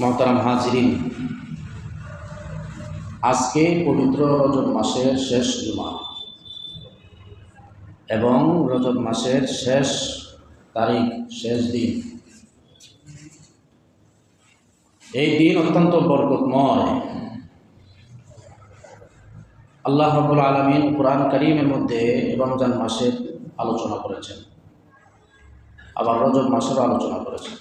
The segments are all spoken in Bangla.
মহতারাম হাজরিন, আজকে পবিত্র রজব মাসের শেষ জুমা এবং রজব মাসের শেষ তারিখ, শেষ দিন। এই দিন অত্যন্ত বরকতময়। আল্লাহ রবুল আলমিন কোরআন করিমের মধ্যে রমজান মাসের আলোচনা করেছেন। আবার রজব মাসেরও আলোচনা করেছেন।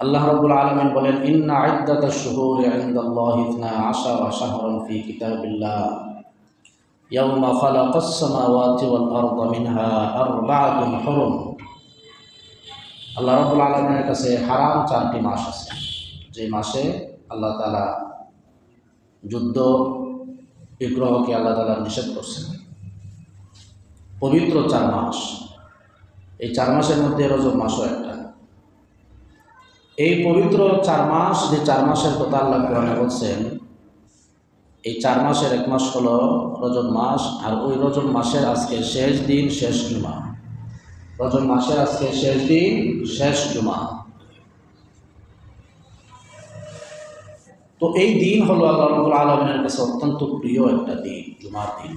আল্লাহ রবুল আলমিন বলেন ইন্না আইদাত শুহুর ইনদাল্লাহ ইথনা আশারা শাহরান ফি কিতাবিল্লাহ يوم خلق السماوات والأرض منها أربعة حرم আল্লাহ রবুল আলমিনের কাছে হারাম চারটি মাস আছে যে মাসে আল্লাহ তালা যুদ্ধ বিগ্রহকে আল্লাহ তালা নিষেধ করছেন পবিত্র চার মাস এই চার মাসের মধ্যে রজব মাসও একটা এই পবিত্র চার মাস যে চার মাসের কথা আল্লাহ কোরআনে বলছেন, এই চার মাসের এক মাস হলো রজব মাস, আর ওই রজব মাসের আজকে শেষ দিন শেষ জুমা। রজব মাসের আজকে শেষ দিন শেষ জুমা। তো এই দিন হলো আল্লাহ রবুল আলমিনের কাছে অত্যন্ত প্রিয় একটা দিন, জুমার দিন।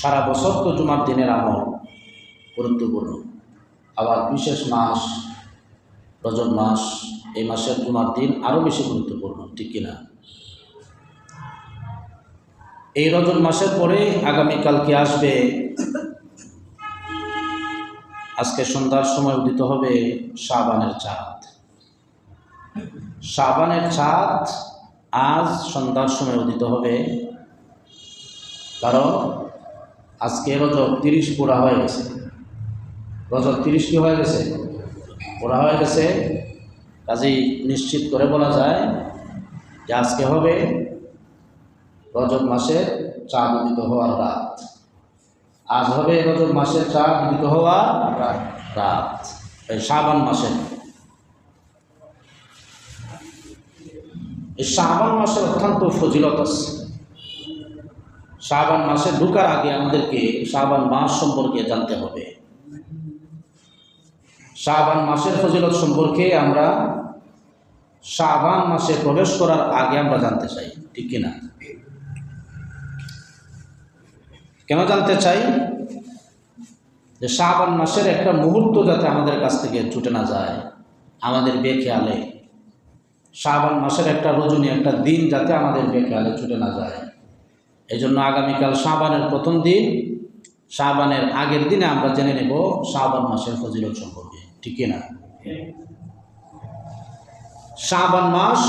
সারা বছর তো জুমার দিনের আমল গুরুত্বপূর্ণ। আবার বিশেষ মাস, রজব মাস, এই মাসের জুমার দিন আরও বেশি গুরুত্বপূর্ণ, ঠিক কিনা? এই রজব মাসের পরে আগামীকালকে আসবে? আজকে সন্ধ্যার সময় উদিত হবে শাবানের চাঁদ। শাবানের চাঁদ আজ সন্ধ্যার সময় উদিত হবে। কারণ আজকে রজব তিরিশ পুরা হয়ে গেছে। রজব তিরিশ কি হয়ে গেছে। পুরা হয়ে গেছে। কাজেই নিশ্চিত করে বলা যায় যে আজকে হবে রজব মাসের চাঁদ উদিত হওয়ার রাত। আজ হবে রজব মাসের চাঁদ উদিত হওয়ার রাত। এই শ্রাবণ মাসের এই শ্রাবণ মাসের অত্যন্ত ফজিলত আছে। শ্রাবণ মাসে ঢুকার আগে আমাদেরকে শ্রাবণ মাস সম্পর্কে জানতে হবে। শ্রাবণ মাসের ফজিলত সম্পর্কে আমরা শ্রাবণ মাসে প্রবেশ করার আগে আমরা জানতে চাই, ঠিক কিনা কেন জানতে চাই? যে শ্রাবণ মাসের একটা মুহূর্ত যাতে আমাদের কাছ থেকে ছুটে না যায়, আমাদের বেখেয়ালে। শ্রাবণ মাসের একটা রজনী একটা দিন যাতে আমাদের বেখেয়ালে ছুটে না যায়। এই জন্য আগামীকাল শ্রাবণের প্রথম দিন শ্রাবণের আগের দিনে আমরা জেনে নেব শ্রাবণ মাসের ফজিলত সম্পর্কে। ঠিক না। শ্রাবণ মাস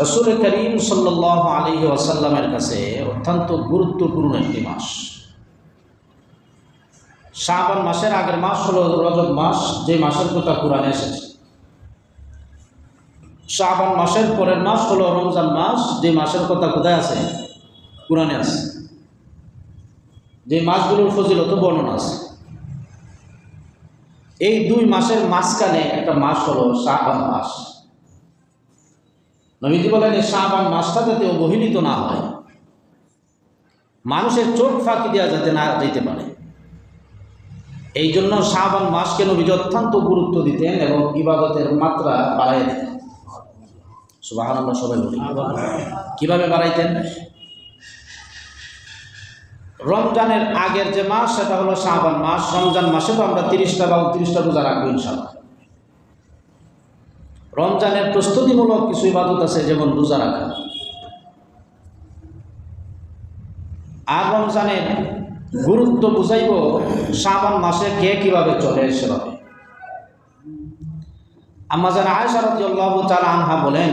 রসুল করিম সাল্লাহ আলী ওয়াসাল্লামের কাছে অত্যন্ত গুরুত্বপূর্ণ একটি মাস। শ্রাবণ মাসের আগের মাস হলো রজব মাস, যে মাসের কথা কোরআনে এসেছে। শ্রাবণ মাসের পরের মাস হলো রমজান মাস, যে মাসের কথা কোথায় আছে? কোরআনে আছে। যে মাসগুলোর ফজিলত বর্ণনা আছে। এই দুই মাসের মাঝখানে একটা মাস হলো শাহবান মাস। নবীজি বলেন এই শাহবান মাসটা যাতে অবহেলিত না হয়। মানুষের চোখ ফাঁকি দেওয়া যাতে না যেতে পারে। এই জন্য শাহবান মাসকে নবীজি অত্যন্ত গুরুত্ব দিতেন এবং ইবাদতের মাত্রা বাড়াই দিতেন। সুবাহ আমরা সবাই বলি। কীভাবে বাড়াইতেন? রমজানের আগের যে মাস, সেটা হলো শাহবান মাস। রমজান মাসে তো আমরা তিরিশটা বা উনত্রিশটা রোজা রাখব ইনশাল্লাহ রমজানের প্রস্তুতিমূলক কিছু ইবাদত আছে, যেমন রোজা রাখা। আর রমজানের গুরুত্ব বুঝাইব শ্রাবণ মাসে কে কীভাবে চলে সেভাবে। আমাজান আয়সারত তালা আনহা বলেন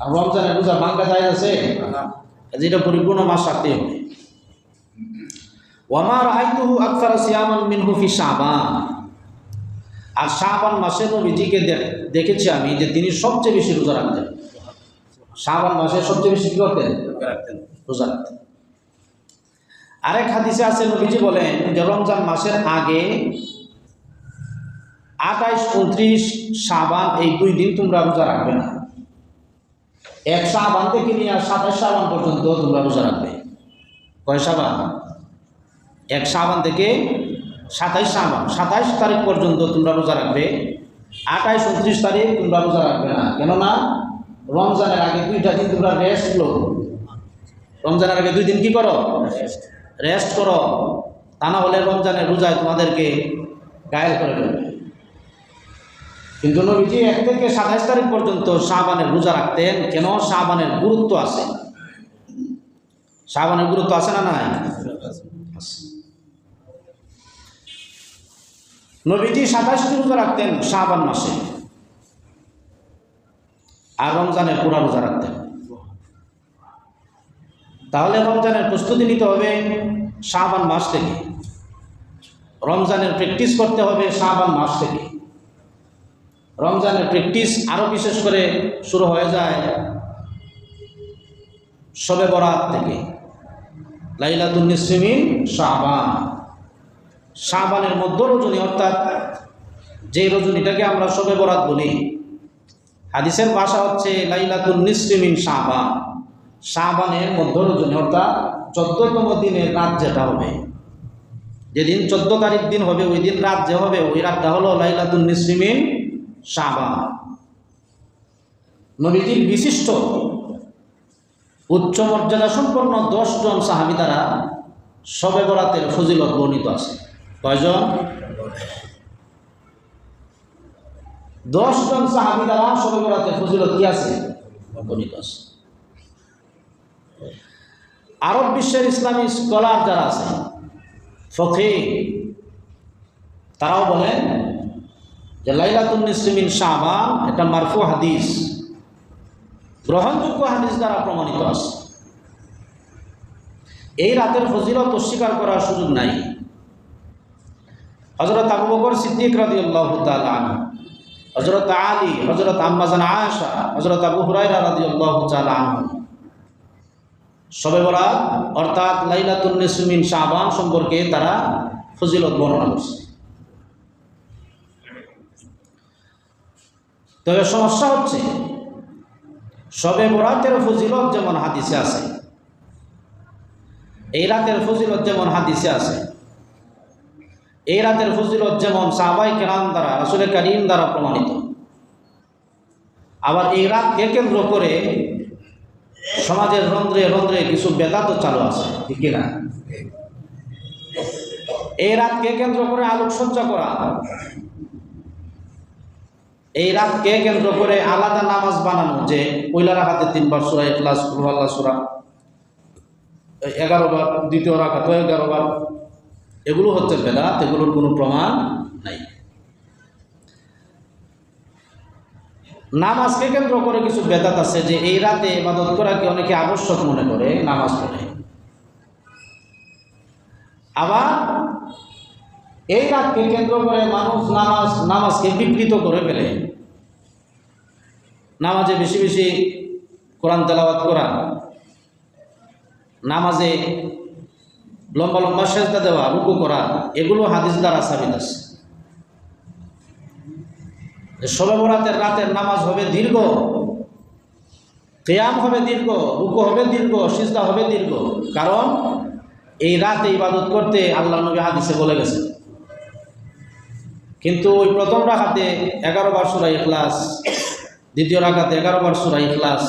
আর রমজানের রোজা ভাঙ্গা যায় আছে? যেটা পরিপূর্ণ মাস রাখতে হবে। ওয়ামার আইতুহু আকসার সিয়ামান মিনহু ফি শাবান। আর শাহবান মাসে নবীজিকে দেখেছি আমি যে তিনি সবচেয়ে বেশি রোজা রাখতেন। শাহবান মাসে সবচেয়ে বেশি কী করতেন? রোজা রাখতেন। আরেক হাদিসে আছে নবীজি বলেন যে রমজান মাসের আগে আঠাইশ উনত্রিশ সাবান এই দুই দিন তোমরা রোজা রাখবে না। এক সাবান থেকে নিয়ে আর সাতাশ সাবান পর্যন্ত তোমরা রোজা রাখবে? কয় সাবান এক সাবান থেকে সাতাইশ সাবান সাতাইশ তারিখ পর্যন্ত তোমরা রোজা রাখবে। আঠাইশ, উনত্রিশ তারিখ তোমরা রোজা রাখবে না। কেননা রমজানের আগে দুইটা দিন তোমরা রেস্ট লো। রমজানের আগে দুই দিন কি করো? রেস্ট করো। তা না হলে রমজানের রোজায় তোমাদেরকে গায়েল করে দেবে কিন্তু নবীজি এক থেকে সাতাইশ তারিখ পর্যন্ত শাহবানের রোজা রাখতেন। কেন? শাহবানের গুরুত্ব আছে। শাহবানের গুরুত্ব আছে না নাই। নবীজি সাতাশটি রোজা রাখতেন শাহবান মাসে। আর রমজানের পুরা রোজা রাখতেন। তাহলে রমজানের প্রস্তুতি নিতে হবে শাহবান মাস থেকে। রমজানের প্র্যাকটিস করতে হবে শাহবান মাস থেকে। রমজানের প্র্যাকটিস আরও বিশেষ করে শুরু হয়ে যায় শবে বরাত থেকে। লাইলাতুন্নিসমিন শাহবান শাহবানের মধ্য রজনী অর্থাৎ যে রজনীটাকে আমরা শবে বরাত বলি। হাদিসের ভাষা হচ্ছে লাইলাতুন্নিসমিন শাহবান শাহবানের মধ্য রজনী অর্থাৎ চোদ্দতম দিনের রাত যেটা হবে। যেদিন চোদ্দ তারিখ দিন হবে, ওই দিন রাত যে হবে, ওই রাতটা হলো লাইলাতুন শাহবান নবীজির বিশিষ্ট উচ্চ মর্যাদা সম্পন্ন দশজন সাহাবি দ্বারা সবে বরাতের ফজিলত বর্ণিত আছে। কয়জন? দশজন সাহাবি দ্বারা সবে বরাতের ফজিলত কি আছে? বর্ণিত আছে। আরব বিশ্বের ইসলামী স্কলার যারা আছে ফখে তারাও বলেন যে লাইলাতুন্নিসমিন শাহবান এটা মারফু হাদিস। গ্রহণযোগ্য হাদিস দ্বারা প্রমাণিত আছে। এই রাতের ফজিলত অস্বীকার করার সুযোগ নাই। হজরত আবু বকর সিদ্দিক রাদিয়াল্লাহু তাআলা আনহু হজরত আলী হজরত আম্মাজান আয়েশা হজরত আবু হুরায়রা রাদিয়াল্লাহু তাআলা আনহু। শবে বরাত, অর্থাৎ লাইলাতুন নিসমিন শাহবান সম্পর্কে তারা ফজিলত বর্ণনা করছে। তবে সমস্যা হচ্ছে, সবে বরাতের ফজিলত যেমন হাদিসে আছে, এই রাতের ফজিলত যেমন হাদিসে আছে, এই রাতের ফজিলত যেমন সাহাবাই কেরাম দ্বারা আসলে কারিম দ্বারা প্রমাণিত। আবার এই রাতকে কেন্দ্র করে সমাজের রন্ধ্রে রন্ধ্রে কিছু বেদাত চালু আছে, ঠিক না এই রাতকে কেন্দ্র করে আলোকসজ্জা করা এই রাতকে কেন্দ্র করে আলাদা নামাজ বানানো, যে পয়লা রাখাতে তিনবার সুরা ইখলাস কুরআল্লাহ সুরা এগারো বার দ্বিতীয় এগারো বার এগুলো হচ্ছে বেদাত, এগুলোর কোনো প্রমাণ নাই। নামাজকে কেন্দ্র করে কিছু বেদাত আছে যে এই রাতে ইবাদত করাকে অনেকে আবশ্যক মনে করে? নামাজ পড়ে। আবার এই রাতকে কেন্দ্র করে মানুষ নামাজ, নামাজকে বিকৃত করে ফেলে। নামাজে বেশি বেশি কোরআন তেলাওয়াত করা, নামাজে লম্বা লম্বা সেজদা দেওয়া, রুকু করা, এগুলো হাদিস দ্বারা সাবিত আছে। শবে বরাতের রাতের নামাজ হবে দীর্ঘ, কেয়াম হবে দীর্ঘ, রুকু হবে দীর্ঘ, সিজদা হবে দীর্ঘ। কারণ এই রাতে ইবাদত করতে আল্লাহ নবী হাদিসে বলে গেছে। কিন্তু ওই প্রথম রাখাতে এগারো বার সুরা ইখলাস দ্বিতীয় রাখাতে এগারো বার সুরা ইখলাস।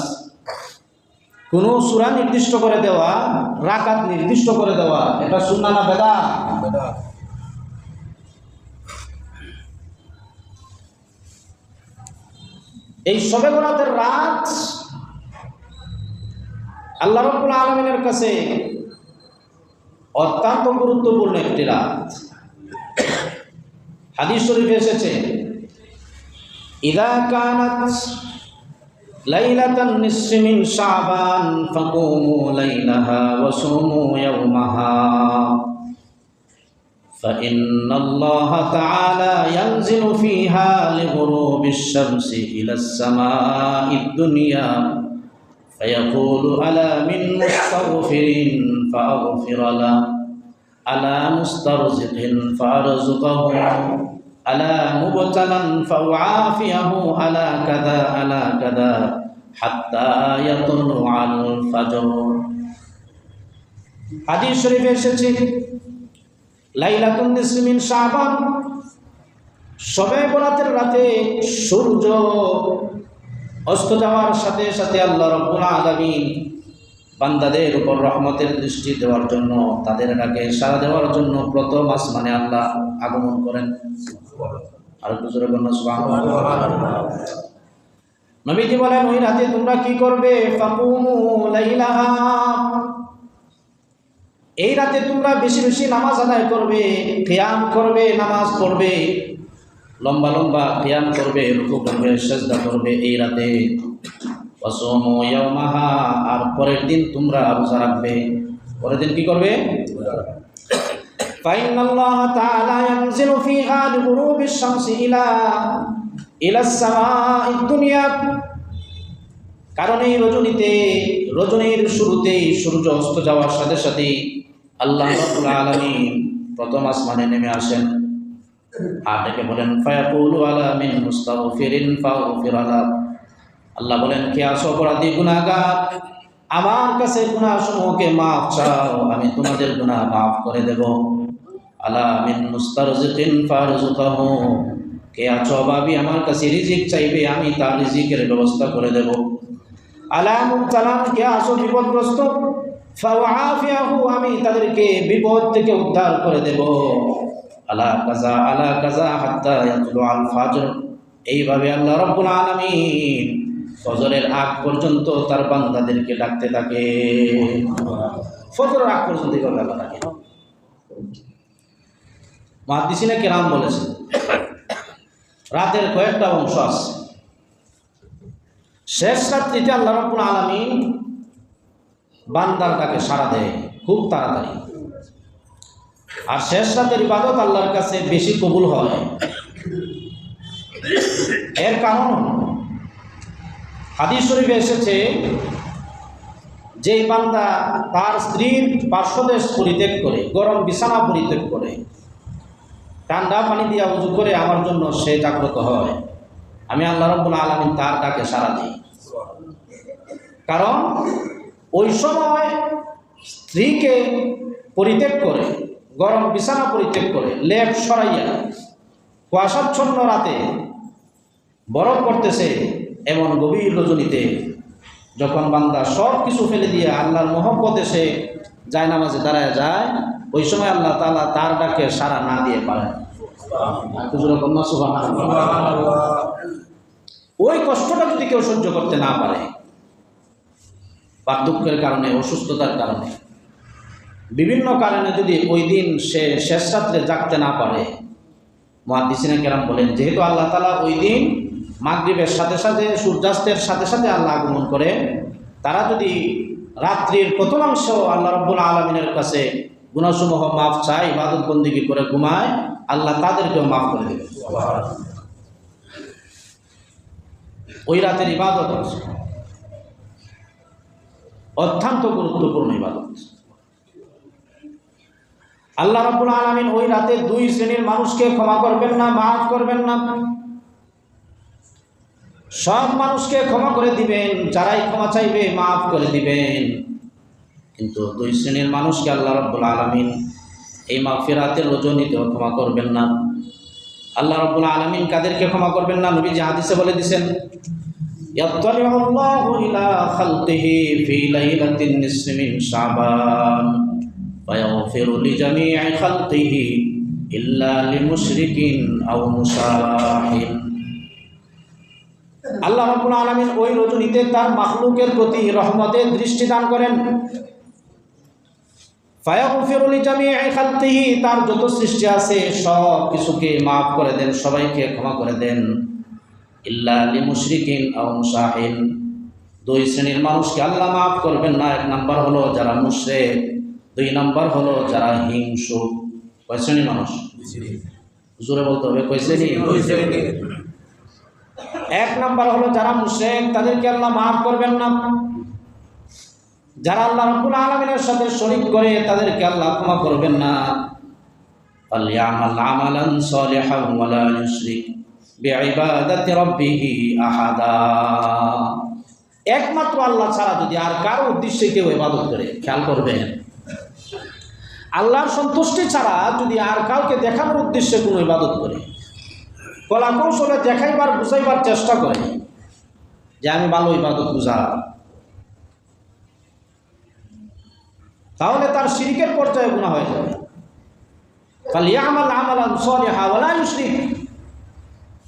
কোনো সুরা নির্দিষ্ট করে দেওয়া, রাকাত নির্দিষ্ট করে দেওয়া, এটা শুননা না বেদা এই সবে বরাতের রাত আল্লাহ রব্বুল আলমিনের কাছে অত্যন্ত গুরুত্বপূর্ণ একটি রাত। হাদিস শরীফে এসেছে إذا كانت ليلة النصف من شعبان فقوموا ليلها وصوموا يومها فإن الله تعالى ينزل فيها لغروب الشمس إلى السماء الدنيا فيقول ألا من مستغفر فأغفر له ألا مسترزق فأرزقه আলা মুবতালান ফাউআফিয়াহু আলা কাদা আলা কাদা হাত্তা ইয়াতুলু আল হাদিস শরীফে এসেছে, লাইলাতুন নিসফি মিন সবে বরাতের রাতে সূর্য অস্ত যাওয়ার সাথে সাথে আল্লাহ রব্বুল আলামিন বান্দাদের উপর রহমতের দৃষ্টি দেওয়ার জন্য, তাদের ডাকে সাড়া দেওয়ার জন্য প্রথম আসমানে আল্লাহ আগমন করেন। আর। নবীজি বলেন, ওই রাতে তোমরা কি করবে? এই রাতে তোমরা বেশি বেশি নামাজ আদায় করবে কিয়াম করবে, নামাজ পড়বে, লম্বা লম্বা কিয়াম করবে, রুকু করবে, সেজদা করবে এই রাতে। আর পরের দিন তোমরা রোজা রাখবে পরের দিন কি করবে فإن الله تعالى ينزل فيها لغروب الشمس إلى إلى السماء الدنيا কারণ এই রজনীতে রজনীর শুরুতেই সূর্য অস্ত যাওয়ার সাথে সাথে আল্লাহ রাব্বুল আলামিন প্রথম আসমানে নেমে আসেন আর ডেকে বলেন ফায়াকুলু আলা মিন মুস্তাগফিরিন ফাগফির আলা আল্লাহ বলেন, কে আসো অপরাধী গুনাহগার? আমার কাছে গুনাহ সমূহকে মাফ চাও, আমি তোমাদের গুনাহ মাফ করে দেব। কে আছো অভাবী, আমার কাছে রিজিক চাইবে, আমি তার রিজিকের ব্যবস্থা করে দেব। আলা মুবতালান, কে আসো বিপদগ্রস্ত? আমি তাদেরকে বিপদ থেকে উদ্ধার করে দেব। আলা কাজা আলা কাজা হাত্তা আল ফাজর। এইভাবে আল্লাহ রাব্বুল আলামিন ফজরের আগ পর্যন্ত তার বান্দাদেরকে ডাকতে থাকে। ফজরের আগ পর্যন্ত আল্লাহ ডাকে। মাহাদিসিনে কেরাম বলেছেন, রাতের কয়েকটা অংশ আছে। শেষ রাত্রিতে আল্লাহ রাব্বুল আলামিন বান্দার তাকে সাড়া দেয়, খুব তাড়াতাড়ি। আর শেষ রাতের ইবাদত আল্লাহর কাছে বেশি কবুল হয়। এর কারণ হাদিস শরীফে এসেছে যে বান্দা তার স্ত্রীর পার্শ্বদেশ পরিত্যাগ করে, গরম বিছানা পরিত্যাগ করে, ঠান্ডা পানি দিয়ে উজু করে আমার জন্য সে জাগ্রত হয়। আমি আল্লাহ রব্বুল আলমিন তার ডাকে সারা দিই। কারণ ওই সময় স্ত্রীকে পরিত্যাগ করে, গরম বিছানা পরিত্যাগ করে, লেপ সরাইয়া, কুয়াশাচ্ছন্ন রাতে বরফ পড়তেছে এমন গভীর রজনীতে যখন বান্দা সব কিছু ফেলে দিয়ে আল্লাহর মহব্বত এসে যায় নামাজে দাঁড়ায় যায়, ওই সময় আল্লাহ তালা তার ডাকে সারা না দিয়ে পারেন। ওই কষ্টটা যদি কেউ সহ্য করতে না পারে বার্ধক্যের কারণে, অসুস্থতার কারণে, বিভিন্ন কারণে যদি ওই দিন সে শেষ রাত্রে জাগতে না পারে মহাদিসিনা কেরাম বলেন, যেহেতু আল্লাহ তালা ওই দিন মাগরীবের সাথে সাথে, সূর্যাস্তের সাথে সাথে আল্লাহ আগমন করে। তারা যদি রাত্রির প্রথমাংশ আল্লাহ রব্বুল আলমিনের কাছে গুণসমূহ মাফ চায়, ইবাদত বন্দিগি করে ঘুমায়, আল্লাহ তাদেরকেও মাফ করে দেবে। ওই রাতের ইবাদত অত্যন্ত গুরুত্বপূর্ণ ইবাদত। আল্লাহ রাব্বুল আলামিন ওই রাতে দুই শ্রেণির মানুষকে ক্ষমা করবেন না, মাফ করবেন না। সব মানুষকে ক্ষমা করে দিবেন, যারাই ক্ষমা চাইবে মাফ করে দিবেন। কিন্তু দুই শ্রেণির মানুষকে আল্লাহ রব্বুল আলমিন এই মাফিরাতের রজনীতেও ক্ষমা করবেন না। আল্লাহ রব্বুল আলমিন কাদেরকে ক্ষমা করবেন না? নবী হাদিসে বলে দিছেন ইল্লা লিমুশরিকিন আও মুসাহিন। আল্লাহ রাব্বুল আলামিন ওই রজনীতে তার মাহলুকের প্রতি রহমতের দৃষ্টি দান করেন। তার যত সৃষ্টি আছে সব কিছুকে মাফ করে দেন সবাইকে ক্ষমা করে দেন। ইল্লা লি মুশরিকিন আও মুসাহিন দুই শ্রেণির মানুষকে আল্লাহ মাফ করবেন না। এক নাম্বার হলো যারা মুশরিক দুই নাম্বার হলো যারা হিংসুক। কয় শ্রেণির মানুষ? জোরে বলতে হবে কয় শ্রেণি এক নাম্বার হলো যারা মুশরিক, তাদেরকে আল্লাহ মাফ করবেন না। যারা আল্লাহ রাব্বুল আলামিনের সাথে শরীক করে, তাদেরকে আল্লাহ ক্ষমা করবেন না। একমাত্র আল্লাহ ছাড়া যদি আর কারও উদ্দেশ্যে কেউ ইবাদত করে, খেয়াল করবেন। আল্লাহর সন্তুষ্টি ছাড়া যদি আর কাউকে দেখানোর উদ্দেশ্যে কোনো ইবাদত করে কলা কৌশলে দেখাইবার, বুঝাইবার চেষ্টা করে যে আমি ভালো ইবাদত বুঝা। তাহলে তার শিরিকের পর্যায়ে গুণা হয়ে যাবে।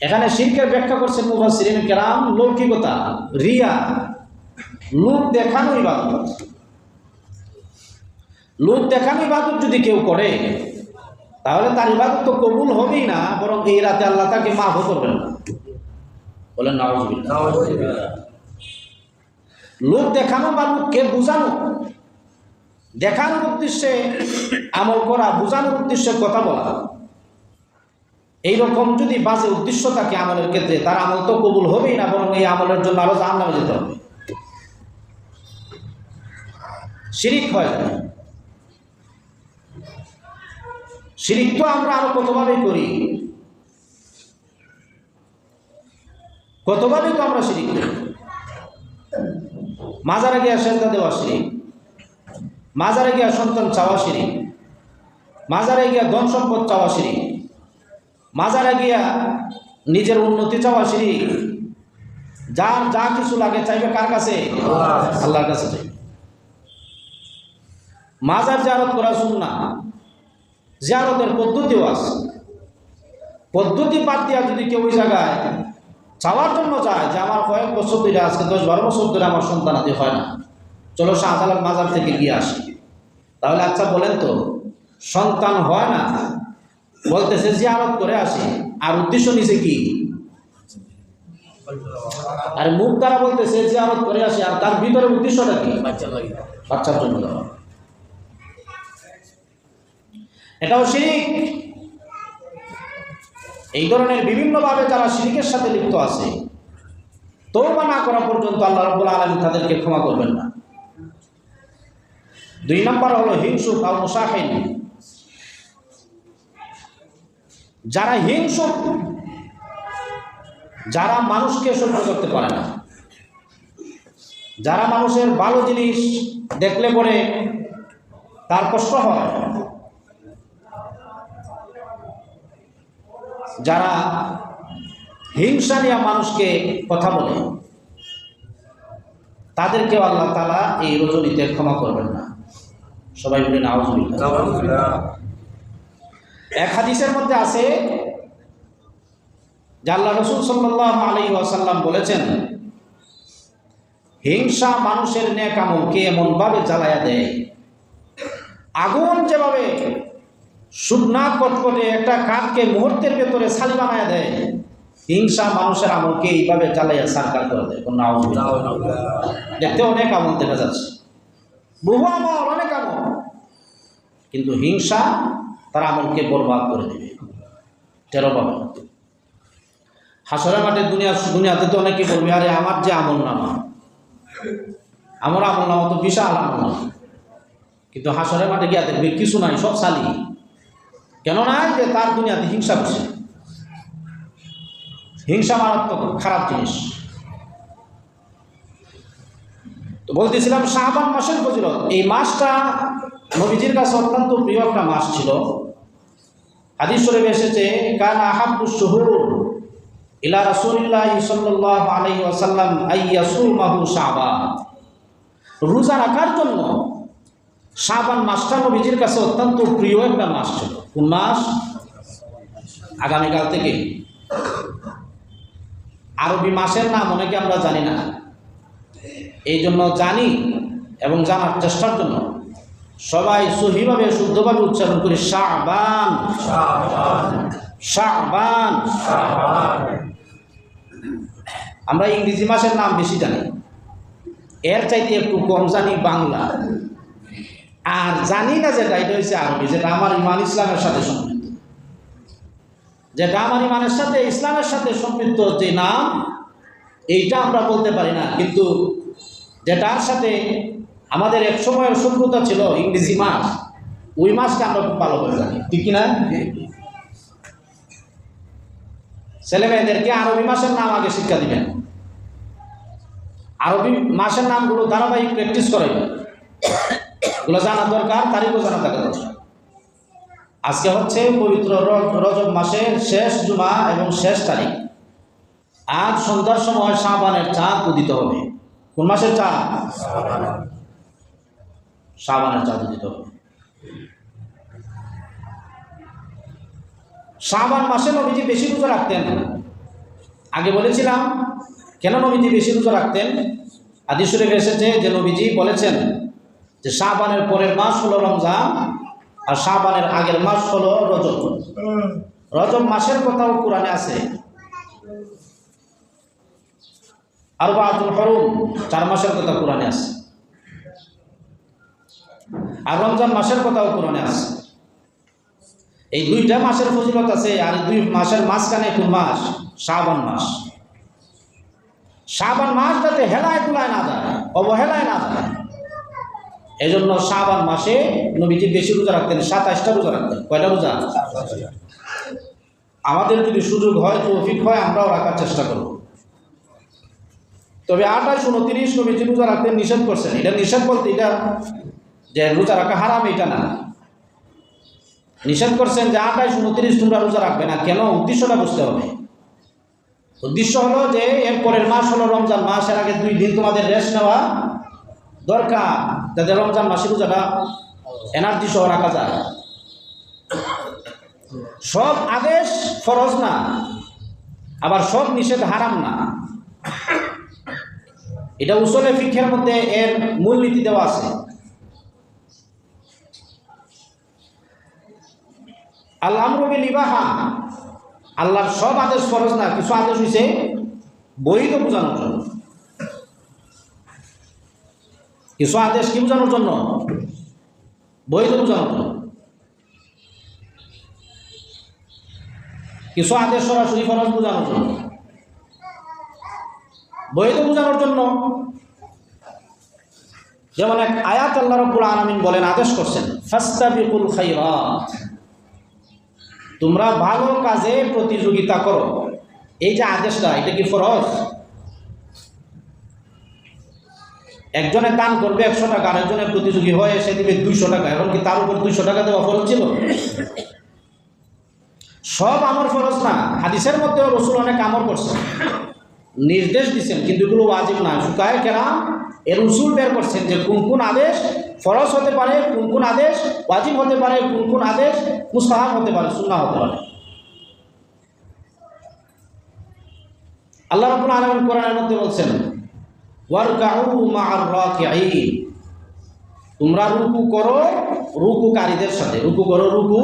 এখানে শিরকের ব্যাখ্যা করছেন মুফাসসিরিন কেরাম, লৌকিকতা, রিয়া লোক দেখানো ইবাদত। লোক দেখানো ইবাদত যদি কেউ করে তাহলে তার ইবাদত তো কবুল হবেই না বরং এই রাতে আল্লাহ তাকে মাফও করবেন। না বলেন লোক দেখানো বা লোককে বোঝানো দেখানোর উদ্দেশ্যে আমল করা বোঝানোর উদ্দেশ্যে কথা বলা। এইরকম যদি বাজে উদ্দেশ্য থাকে আমলের ক্ষেত্রে তার আমল তো কবুল হবেই না বরং এই আমলের জন্য আরও জাহান নামে যেতে হবে। শিরিক হয়। শিরিক তো আমরা আরও কতভাবে করি? কতভাবে তো আমরা শিরিক করি? মাজারে গিয়া সেজদা দেওয়া শিরিক। মাজারে গিয়া সন্তান চাওয়া শিরিক। মাজারে গিয়া ধন সম্পদ চাওয়া শিরিক। মাজারে গিয়া নিজের উন্নতি চাওয়া শিরিক। যার যা কিছু লাগে চাইবে কার কাছে? আল্লাহর কাছে। চাইবে। মাজার জারত করা শুননা। জিয়ারতের পদ্ধতিও আছে। পদ্ধতি বাদ দিয়া যদি কেউ ওই জায়গায় চাওয়ার জন্য চায় যে আমার কয়েক বছর ধরে, আজকে দশ বারো বছর ধরে আমার সন্তান আদি হয় না, চলো শাহজালাল মাজার থেকে গিয়ে আসি। তাহলে আচ্ছা বলেন তো, সন্তান হয় না, বলতেছে জিয়ারত করে আসি, আর উদ্দেশ্য নিছে কি? আর মুখ দ্বারা বলতেছে জিয়ারত করে আসি, আর তার ভিতরে উদ্দেশ্যটা কি? বাচ্চার জন্য দেওয়া এটাও শিরিক। এই ধরনের বিভিন্নভাবে যারা শিরিকের সাথে লিপ্ত আছে তৌবা না করা পর্যন্ত আল্লাহ রব্বুল আলমী তাদেরকে ক্ষমা করবেন না। দুই নম্বর হলো হিংসুক আর মুসাহিন। যারা হিংসুক, যারা মানুষকে সহ্য করতে পারে না, যারা মানুষের ভালো জিনিস দেখলে পরে তার কষ্ট হয় যারা হিংসা নিয়ে মানুষকে কথা বলে তাদেরকেও আল্লাহ তালা এই রজনীতে ক্ষমা করবেন না। সবাই বলে নাওজ এক হাদিসের মধ্যে আছে যে আল্লাহ রসুল সাল্লাহ আলী ওয়াসাল্লাম বলেছেন হিংসা মানুষের নেক আমলকে এমনভাবে জ্বালায়া দেয় আগুন যেভাবে শুকনা কটকটে একটা কাঠকে মুহূর্তের ভেতরে ছালি বানায় দেয়। হিংসা মানুষের আমলকে এইভাবে চালাইয়া সারকার করে দেয়। কোনো দেখতে অনেক আমল দেখা যাচ্ছে। বহু আমল অনেক আমল। কিন্তু হিংসা তার আমলকে বরবাদ করে দেবে। টেরো পাবে হাসরে মাঠে দুনিয়া দুনিয়াতে তো অনেকে বলবে আরে আমার যে আমল নামা। আমার আমল নামা তো বিশাল আমল। নামা কিন্তু হাসরে মাঠে গিয়া দেখবে কিছু নাই সব সালি। কেন নাই যে তার দুনিয়াতে হিংসা করছে হিংসা মারাত্মক, খারাপ জিনিস। তো বলতেছিলাম, শাহবান মাসের ফজিলত। এই মাসটা নবীজির কাছে অত্যন্ত প্রিয় একটা মাস ছিল। হাদিস শরীফ এসেছে, কান আহাবু শহুর ইলা রাসূলিল্লাহ সাল্লাল্লাহু আলাইহি ওয়াসাল্লাম আইয়াসুমাহু শাবান রোজা রাখার জন্য শাবান মাসটা নবীজির কাছে অত্যন্ত প্রিয় একটা মাস ছিল। কোন মাস? আগামীকাল থেকে। আরবি মাসের নাম অনেকে আমরা জানি না। এই জন্য জানি এবং জানার চেষ্টার জন্য সবাই সহিভাবে, শুদ্ধভাবে উচ্চারণ করি শাহবান শাহবান আমরা ইংরেজি মাসের নাম বেশি জানি। এর চাইতে একটু কম জানি বাংলা। আর জানি না যেটা, এটা হচ্ছে আরবি, যেটা আমার ইমান ইসলামের সাথে সম্পৃক্ত। যেটা আমার ইমানের সাথে, ইসলামের সাথে সম্পৃক্ত যে নাম, এইটা আমরা বলতে পারি না। কিন্তু যেটার সাথে আমাদের এক সময়ের শত্রুতা ছিল ইংরেজি মাস ওই মাসটা আমরা খুব ভালো করে জানি। ঠিক কিনা? ছেলে মেয়েদেরকে আরবি মাসের নাম আগে শিক্ষা দিবেন। আরবি মাসের নামগুলো ধারাবাহিক প্র্যাকটিস করাইবেন। এগুলো জানা দরকার, তারিখও জানা থাকা দরকার। আজকে হচ্ছে পবিত্র রজব মাসের শেষ জুমা এবং শেষ তারিখ। আজ সন্ধ্যার সময় সাবানের চাঁদ উদিত হবে। কোন মাসের চাঁদ? সাবানের চাঁদ উদিত হবে। সাবান মাসে নবীজি বেশি রোজা রাখতেন আগে বলেছিলাম, কেন নবীজি বেশি রোজা রাখতেন? আদি শরীফ এসেছে যে নবীজি বলেছেন যে শাবানের পরের মাস হলো রমজান, আর শাবানের আগের মাস হলো রজব। রজব মাসের কথাও কোরআনে আছে। আর বাতুল হরুম, চার মাসের কথা কোরআনে আছে। আর রমজান মাসের কথাও কোরআনে আছে। এই দুইটা মাসের ফজিলত আছে, আর দুই মাসের মাঝখানে কোন মাস? শ্রাবণ মাস। শ্রাবণ মাস যাতে হেলায় তুলায় না যায় অবহেলায় না যায় এই জন্য শ্রাবণ মাসে নবীজি বেশি রোজা রাখতেন, সাতাশটা রোজা রাখতেন। কয়টা রোজা? আমাদের যদি সুযোগ হয়, তৌফিক হয়, আমরাও রাখার চেষ্টা করব। তবে আঠাশ, উনত্রিশ নবীজি রোজা রাখতে নিষেধ করছেন। এটা নিষেধ বলতে এটা যে রোজা রাখা হারাম, এটা না। নিষেধ করছেন যে আঠাশ, উনত্রিশ তোমরা রোজা রাখবে না। কেন? উদ্দেশ্যটা বুঝতে হবে। উদ্দেশ্য হলো যে এর পরের মাস হলো রমজান মাস, এর আগে দুই দিন তোমাদের রেস্ট নেওয়া দরকার। যাতে রমজান মাসে রোজাটা এনার্জি সহ রাখা যায়। সব আদেশ ফরজ না, আবার সব নিষেধ হারাম না। এটা উসলে ফিক্ষের মধ্যে এর মূলনীতি দেওয়া আছে। আল্লাহ রবিল ইবাহা আল্লাহর সব আদেশ ফরজ না, কিছু আদেশ হয়েছে বৈধ বোঝানোর জন্য কিছু আদেশ কি বোঝানোর জন্য? বৈধ বোঝানোর জন্য। কিছু আদেশ সরাসরি ফরজ বোঝানোর জন্য। বৈধ বোঝানোর জন্য যেমন এক আয়াত আল্লাহ রব্বুল আলমিন বলেন, আদেশ করছেন, ফাস্তাবিকুল খাইরাত তোমরা ভালো কাজে প্রতিযোগিতা করো। এই যে আদেশটা, এটা কি ফরজ? একজনে দান করবে একশো টাকা, আরেকজনের প্রতিযোগী হয়ে, সে দিবে দুইশো টাকা। এখন কি তার উপর দুইশো টাকা দেওয়া ফরজ ছিল? সব আমর ফরজ না। হাদিসের মধ্যে রসুল অনেক আমর করছে নির্দেশ দিচ্ছেন কিন্তু এগুলো ওয়াজিব না। শুকায় কেরাম এর উসুল বের করছেন যে কোন কোন আদেশ ফরজ হতে পারে, কোন কোন আদেশ ওয়াজিব হতে পারে, কোন কোন আদেশ মুস্তাহাব হতে পারে, সুন্নাহ হতে পারে। আল্লাহ রাব্বুল আলামিন কোরআনের মধ্যে বলছেন তোমরা রুকু করো রুকুকারীদের সাথে। রুকু করো রুকু।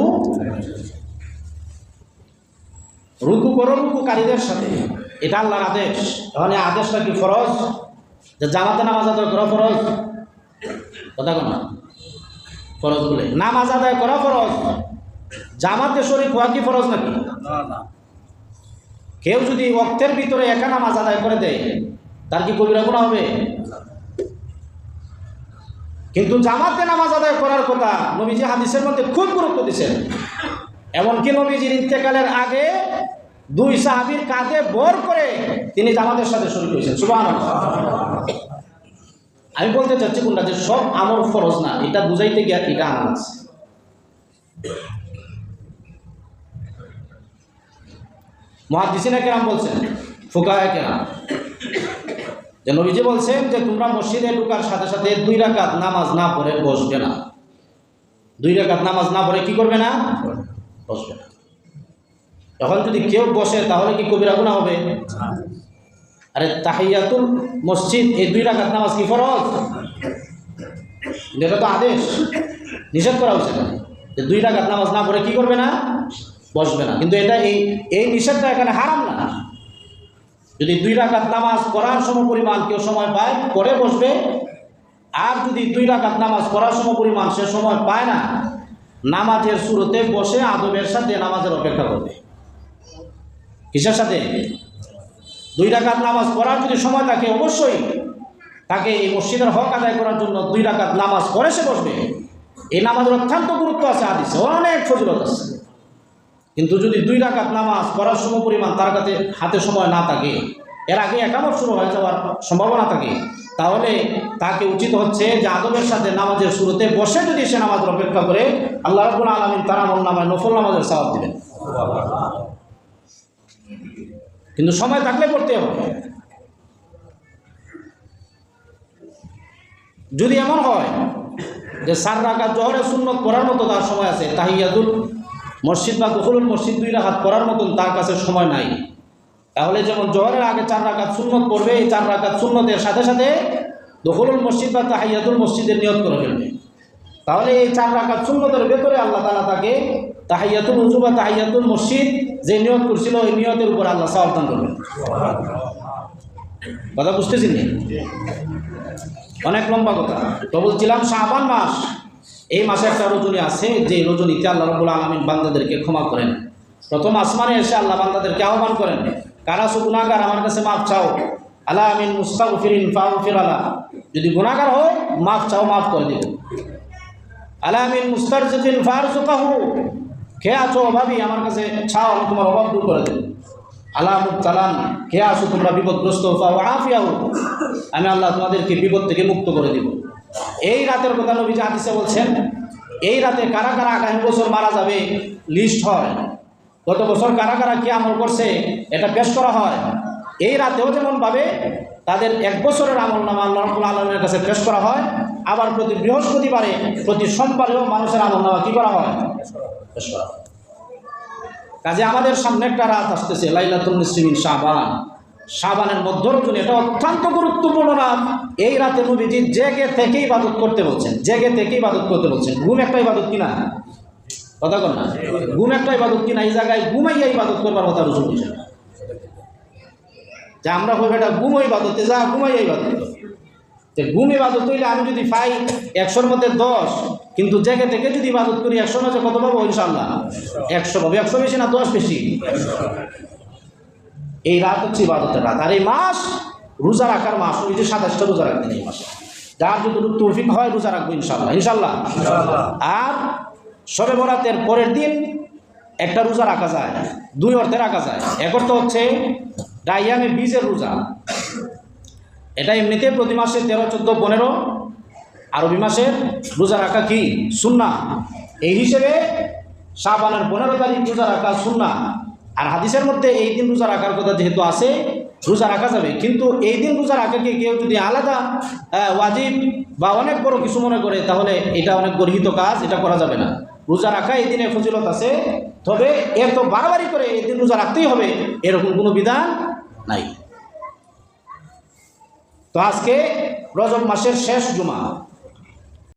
রুকু করো রুকুকারীদের সাথে। এটা আল্লাহর আদেশ। এই আদেশটা কি ফরজ? যে জামাতে নামাজ আদায় করা ফরজ? কথা কোন ফরজ বলে। নামাজ আদায় করা ফরজ? জামাতে শরীর হওয়া কি ফরজ নাকি? কেউ যদি অক্তের ভিতরে একা নামাজ আদায় করে দেয় তার কি কবিরা গুণা হবে? কিন্তু জামাতে নামাজ আদায় করার কথা নবীজি হাদিসের মধ্যে খুব গুরুত্ব দিচ্ছেন এমনকি নবীজির ইন্তেকালের আগে দুই সাহাবির কাঁধে বর করে তিনি জামাতের সাথে শুরু করেছেন সুবাহ আমি বলতে চাচ্ছি কোনটা যে সব আমল ফরজ না, এটা বুঝাইতে গিয়ে এটা আনা আছে। মহাদিসিনা কেরাম বলছেন ফুকায় কেরাম। যে নবীজি বলছেন যে তোমরা মসজিদে ঢুকার সাথে সাথে দুই রাকাত নামাজ না পড়ে বসবে না। দুই রাকাত নামাজ না পড়ে কি করবে না? বসবে না। তখন যদি কেউ বসে, তাহলে কি কবিরা গুণা হবে? আরে তাহিয়াতুল মসজিদ, এই দুই রাকাত নামাজ কি ফরজ? এটা তো আদেশ। নিষেধ করা উচিত। যে দুই রাকাত নামাজ না পড়ে কি করবে না? বসবে না। কিন্তু এটা এই এই নিষেধটা এখানে হারাম না। যদি দুই রাকাত নামাজ করার সম পরিমাণ কেউ সময় পায় পরে বসবে। আর যদি দুই রাকাত নামাজ পড়ার সময় পরিমাণ সে সময় পায় না, নামাজের শুরুতে বসে আদবের সাথে নামাজের অপেক্ষা করবে। কিসের সাথে? দুই রাকাত নামাজ পড়ার যদি সময় থাকে, অবশ্যই তাকে এই মসজিদের হক আদায় করার জন্য দুই রাকাত নামাজ পড়ে সে বসবে। এই নামাজের অত্যন্ত গুরুত্ব আছে, হাদিসে অনেক ফজিলত আছে। কিন্তু যদি দুই রাকাত নামাজ পড়ার সময় পরিমাণ তার কাছে হাতে সময় না থাকে, এর আগে একামত শুরু হয়ে যাওয়ার সম্ভাবনা থাকে, তাহলে তাকে উচিত হচ্ছে যে আদবের সাথে নামাজের শুরুতে বসে যদি সে নামাজের অপেক্ষা করে, আল্লাহ রবুল আলমিন তারা আমল নামায় নফল নামাজের সওয়াব দিবেন। কিন্তু সময় থাকলে পড়তে হবে। যদি এমন হয় যে সার রাখাত জহরের সুন্নত করার মতো তার সময় আছে, তাহিয়াতুল মসজিদ বা দখলুল মসজিদ দুই রাখাত করার মতন তার কাছে সময় নাই। তাহলে যেমন জহরের আগে চার রাখাত সুন্নত করবে এই চার রাখাত সুন্নতের সাথে সাথে দখলুল মসজিদ বা তাহিয়াতুল মসজিদের নিয়ত করে ফেলবে। তাহলে এই চার রাখাত সুন্নতের ভেতরে আল্লাহ তালা তাকে তাহিয়াতুল উজু বা তাহিয়াতুল মসজিদ যে নিয়ত করছিল ওই নিয়তের উপর আল্লাহ সাবধান করবেন। কথা বুঝতেছি নি? অনেক লম্বা কথা। তো বলছিলাম শাহবান মাস এই মাসে একটা রজনী আছে যে রজনীতে আল্লাহ রবুল আলমিন বান্দাদেরকে ক্ষমা করেন। প্রথম আসমানে এসে আল্লাহ বান্দাদেরকে আহ্বান করেন, কারা সু গুণাগার আমার কাছে মাফ চাও? আল্লাহ আমিন মুস্তাক ফিরিন ফাউ আল্লাহ যদি গুণাগার হয়, মাফ চাও, মাফ করে দিব। আল্লাহ আমিন মুস্তার জিন ফার জুকাহু খেয়ে আছো অভাবী, আমার কাছে ছাও, আমি তোমার অভাব দূর করে দেব। আল্লাহ চালান কে আসো তোমরা বিপদগ্রস্ত? হোক আমি আল্লাহ তোমাদেরকে বিপদ থেকে মুক্ত করে দিব। এই রাতের কথা নবীজি হাদিসে বলছেন, এই রাতে কারা কারা আগামী বছর মারা যাবে লিস্ট হয়। গত বছর কারা কারা কি আমল করছে, এটা পেশ করা হয়। এই রাতেও যেমন পাবে তাদের এক বছরের আমল নামা আল্লাহ আলমের কাছে পেশ করা হয়, আবার প্রতি বৃহস্পতিবারে, প্রতি সোমবারেও মানুষের আমল নামা কী করা হয়? পেশ করা কাজে আমাদের সামনে একটা রাত আসতেছে লাইলাতুল মুসলিমিন শাহবান শাহবানের মধ্য রজনী এটা অত্যন্ত গুরুত্বপূর্ণ রাত। এই রাতে নবীজি জেগে থেকেই ইবাদত করতে বলছেন, জেগে থেকেই ইবাদত করতে বলছেন। ঘুম একটা ইবাদত কিনা? কথা কর না। ঘুম একটা ইবাদত কিনা? এই জায়গায় ঘুমাইয়া ইবাদত করবার কথা রসুল বলছেন। যে আমরা হই বেটা, ঘুম ইবাদতে, যা ঘুমাইয়া ইবাদত। যে ঘুম ইবাদত হইলে আমি যদি পাই একশোর মধ্যে দশ, কিন্তু জেগে থেকে যদি ইবাদত করি একশোর মাঝে কত পাবো? ইনশাল্লাহ একশো পাবো। একশো বেশি না দশ বেশি? এই রাত হচ্ছে ইবাদতের রাত। আর এই মাস রোজা রাখার মাস ওই যে সাতাশটা রোজা রাখবেন এই মাসে। যার যদি তৌফিক হয় রোজা রাখব ইনশাল্লাহ ইনশাল্লাহ আর সবে বরাতের পরের দিন একটা রোজা রাখা যায় দুই অর্থে রাখা যায়। এক অর্থ হচ্ছে ডাইয়ামে বীজের রোজা। এটা এমনিতে প্রতি মাসে তেরো চোদ্দ পনেরো। আরবি মাসের রোজা রাখা কি? সুন্না এই হিসেবে শাহবানের পনেরো তারিখ রোজা রাখা সুন্না আর হাদিসের মধ্যে এই দিন রোজা রাখার কথা যেহেতু আছে, রোজা রাখা যাবে। কিন্তু এই দিন রোজা রাখাকে কেউ যদি আলাদা ওয়াজিব বা অনেক বড় কিছু মনে করে, তাহলে এটা অনেক গর্হিত কাজ, এটা করা যাবে না। রোজা রাখা এই দিনে ফজিলত আছে। তবে এত বাড়াবাড়ি করে এই দিন রোজা রাখতেই হবে, এরকম কোনো বিধান নাই। তো আজকে রজব মাসের শেষ জুমা